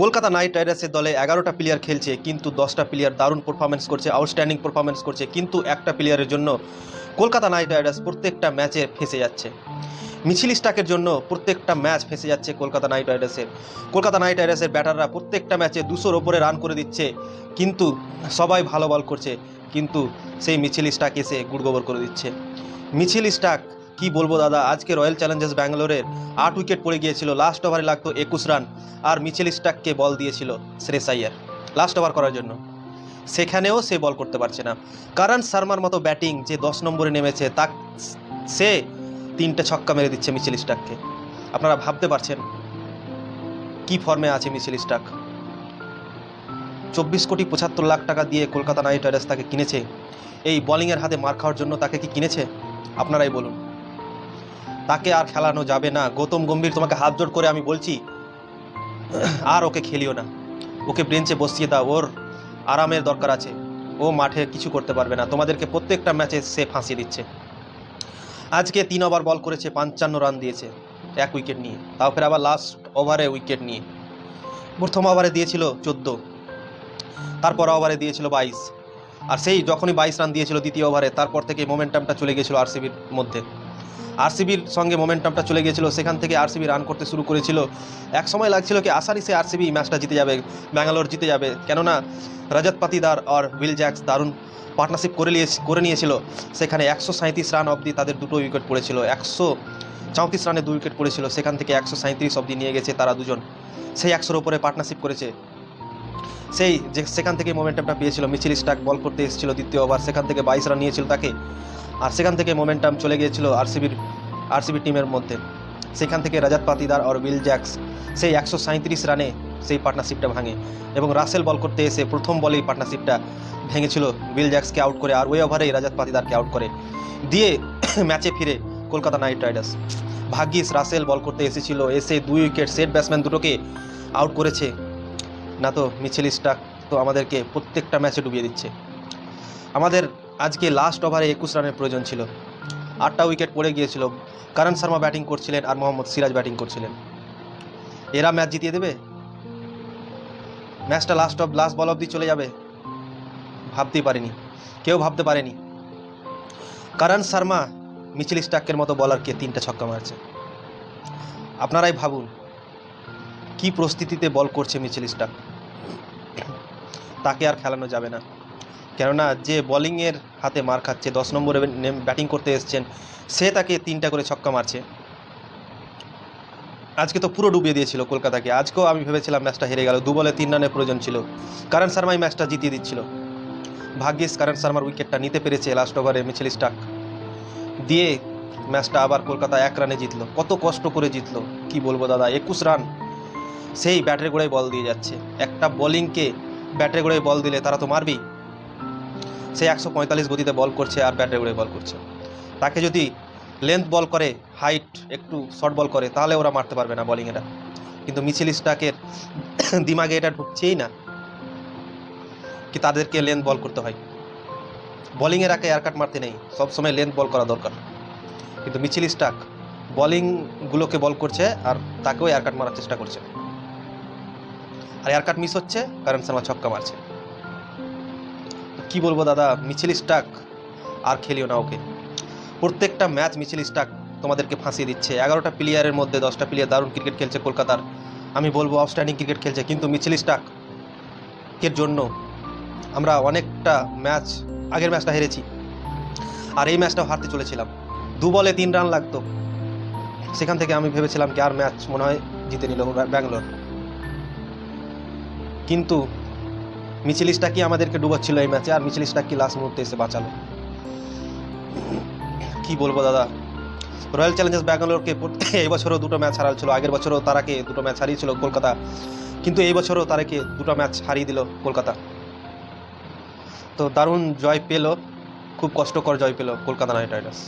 Kolkata night রাইডার্সের দলে এগারোটা প্লেয়ার খেলছে, কিন্তু দশটা প্লেয়ার দারুণ পারফরমেন্স করছে আউটস্ট্যান্ডিং পারফরমেন্স করছে, কিন্তু একটা প্লেয়ারের জন্য কলকাতা নাইট রাইডার্স প্রত্যেকটা ম্যাচে ফেঁসে যাচ্ছে। মিছিল স্টাকের জন্য প্রত্যেকটা ম্যাচ ফেঁসে যাচ্ছে কলকাতা নাইট রাইডার্সের। কলকাতা নাইট রাইডার্সের ব্যাটাররা প্রত্যেকটা ম্যাচে দুশোর ওপরে রান করে দিচ্ছে, কিন্তু সবাই ভালো বল করছে, কিন্তু সেই মিছিল স্টাক এসে গুড়গোবর করে দিচ্ছে। মিছিল স্টাক কি বলব দাদা? আজকে রয়্যাল চ্যালেঞ্জার্স ব্যাঙ্গালোরের আট উইকেট পড়ে গিয়েছিল লাস্ট ওভারে লাগতো একুশ রান আর মিচেল স্টাককে বল দিয়েছিল শ্রেস আইয়ার লাস্ট ওভার করার জন্য। সেখানেও সে বল করতে পারছে না। কারণ শর্মার মতো ব্যাটিং যে দশ নম্বরে নেমেছে তা সে তিনটে ছক্কা মেরে দিচ্ছে মিচেল স্টাককে আপনারা ভাবতে পারছেন কি ফর্মে আছে মিচেল স্টাক চব্বিশ কোটি পঁচাত্তর লাখ টাকা দিয়ে কলকাতা নাইট রাইডার্স তাকে কিনেছে। এই বোলিংয়ের হাতে মার খাওয়ার জন্য তাকে কি কিনেছে? আপনারাই বলুন। তাকে আর খেলানো যাবে না। গৌতম গম্ভীর, তোমাকে হাত জোড় করে আমি বলছি, আর ওকে খেলিও না। ওকে ব্রেঞ্চে বসিয়ে দাও, ওর আরামের দরকার আছে। ও মাঠে কিছু করতে পারবে না। তোমাদেরকে প্রত্যেকটা ম্যাচে সে ফাঁসিয়ে দিচ্ছে। আজকে তিন ওভার বল করেছে পঞ্চান্ন রান দিয়েছে এক উইকেট নিয়ে। তাও ফের আবার লাস্ট ওভারে উইকেট নিয়ে। প্রথম ওভারে দিয়েছিল চোদ্দ, তারপর ওভারে দিয়েছিল বাইশ। আর সেই যখনই বাইশ রান দিয়েছিল দ্বিতীয় ওভারে, তারপর থেকে মোমেন্টামটা চলে গিয়েছিল আরসিবির মধ্যে। আরসিবির সঙ্গে মোমেন্টামটা চলে গিয়েছিল। সেখান থেকে আরসিবি রান করতে শুরু করেছিল। এক সময় লাগছিল কি আসারি সে আরসিবি ম্যাচটা জিতে যাবে, ব্যাঙ্গালোর জিতে যাবে। কেননা, রজত পাতিদার আর উইল জ্যাক্স দারুণ পার্টনারশিপ করে নিয়ে করে নিয়েছিল। সেখানে একশো সাঁত্রিশ রান অবধি তাদের দুটো উইকেট পড়েছিল। একশো চৌত্রিশ রানে দু উইকেট পড়েছিল। সেখান থেকে একশো সাঁত্রিশ অবধি নিয়ে গেছে তারা দুজন। সেই একশোর ওপরে পার্টনারশিপ করেছে। সেই যে, সেখান থেকে মোমেন্টামটা পেয়েছিল। মিছিল স্টাক বল করতে এসেছিল দ্বিতীয় ওভার সেখান থেকে বাইশ রান নিয়েছিল তাকে। আর সেখান থেকে মোমেন্টাম চলে গিয়েছিল আরসিবির আরসিবি টিমের মধ্যে। সেখান থেকে রাজাত পাতিদার আর উইল জ্যাক্স, সেই একশো সাঁত্রিশ রানে সেই পার্টনারশিপটা ভাঙে এবং রাসেল বল করতে এসে প্রথম বলেই পার্টনারশিপটা ভেঙেছিল। উইল জ্যাক্সকে আউট করে আর ওই ওভারেই রাজাত পাতিদারকে আউট করে। দিয়ে ম্যাচে ফিরে কলকাতা নাইট রাইডার্স। ভাগ্যিস রাসেল বল করতে এসেছিল, এসে দুই উইকেট সেট ব্যাটসম্যান দুটোকে আউট করেছে। না তো মিছিল স্টাক তো আমাদেরকে প্রত্যেকটা ম্যাচে ডুবিয়ে দিচ্ছে। আমাদের আজকে লাস্ট ওভারে একুশ রানের প্রয়োজন ছিল। আটটা উইকেট পড়ে গিয়েছিল। কারণ শর্মা ব্যাটিং করছিলেন আর মোহাম্মদ সিরাজ ব্যাটিং করছিলেন। এরা ম্যাচ জিতিয়ে দেবে? ম্যাচটা লাস্ট অফ লাস্ট বল অবধি চলে যাবে? ভাবতেই পারিনি। কেউ ভাবতে পারেনি। কারণ শর্মা মিচেল স্টাকের মতো বলারকে তিনটা ছক্কা মারছে। আপনারাই ভাবুন, কি পরিস্থিতিতে বল করছে মিচেল স্টাক? তাকে আর খেলানো যাবে না। কেননা যে বোলিংয়ের হাতে মার খাচ্ছে, দশ নম্বরে ব্যাটিং করতে এসছেন, সে তাকে তিনটা করে ছক্কা মারছে। আজকে তো পুরো ডুবিয়ে দিয়েছিল কলকাতাকে। আজকেও আমি ভেবেছিলাম ম্যাচটা হেরে গেল, দু বলে তিন রানের প্রয়োজন ছিল। কারণ শর্মাই ম্যাচটা জিতিয়ে দিচ্ছিল। ভাগ্যিস কারণ শর্মার উইকেটটা নিতে পেরেছে লাস্ট ওভারে মিছিল স্টাক দিয়ে ম্যাচটা আবার কলকাতা এক রানে জিতলো। কত কষ্ট করে জিতলো, কি বলব দাদা? একুশ রান, সেই ব্যাটের গোড়ায় বল দিয়ে যাচ্ছে। একটা বোলিংকে ব্যাটের গোড়ায় বল দিলে তারা তো মারবেই। সে একশো পঁয়তাল্লিশ গতিতে বল করছে আর ব্যাটের গোড়ায় বল করছে। তাকে যদি লেন্থ বল করে হাইট একটু শর্ট বল করে, তাহলে ওরা মারতে পারবে না বোলিংয়েরা কিন্তু মিছিল স্টাকের দিমাগে এটা ঢুকছেই না কি তাদেরকে লেন্থ বল করতে হয়। বোলিংয়ের আগে এয়ারকাট মারতে নেই, সবসময় লেন্থ বল করা দরকার। কিন্তু মিছিল স্টাক বলিংগুলোকে বল করছে আর তাকেও এয়ারকাট মারার চেষ্টা করছে। আর এয়ারকাট মিস হচ্ছে, কারণ শর্মা ছক্কা মারছে। কি বলব দাদা, মিছিল স্টাক আর খেলিও না ওকে। প্রত্যেকটা ম্যাচ মিছিল স্টাক তোমাদেরকে ফাঁসিয়ে দিচ্ছে। এগারোটা প্লেয়ারের মধ্যে দশটা প্লেয়ার দারুণ ক্রিকেট খেলছে কলকাতার। আমি বলব আউটস্ট্যান্ডিং ক্রিকেট খেলছে, কিন্তু মিছিল স্টাক এর জন্য আমরা অনেকটা ম্যাচ আগের ম্যাচটা হেরেছি। আর এই ম্যাচটাও হারতে চলেছিলাম। দু বলে তিন রান লাগতো। সেখান থেকে আমি ভেবেছিলাম কি আর ম্যাচ মনে হয় জিতে নিল ব্যাঙ্গালোর। কিন্তু মিছিল কি আমাদেরকে ডুবাচ্ছিল এই ম্যাচে? আর মিছিল কি লাস্ট মুহূর্তে এসে বাঁচালো? কি বলব দাদা? রয়্যাল চ্যালেঞ্জার্স ব্যাঙ্গালোরকে এই বছরও দুটো ম্যাচ হারাল আগের বছরও তারাকে দুটো ম্যাচ হারিয়েছিল কলকাতা। কিন্তু এই বছরও তারাকে দুটো ম্যাচ হারিয়ে দিল কলকাতা। তো দারুণ জয় পেল। খুব কষ্টকর জয় পেল কলকাতা নাইট রাইডার্স।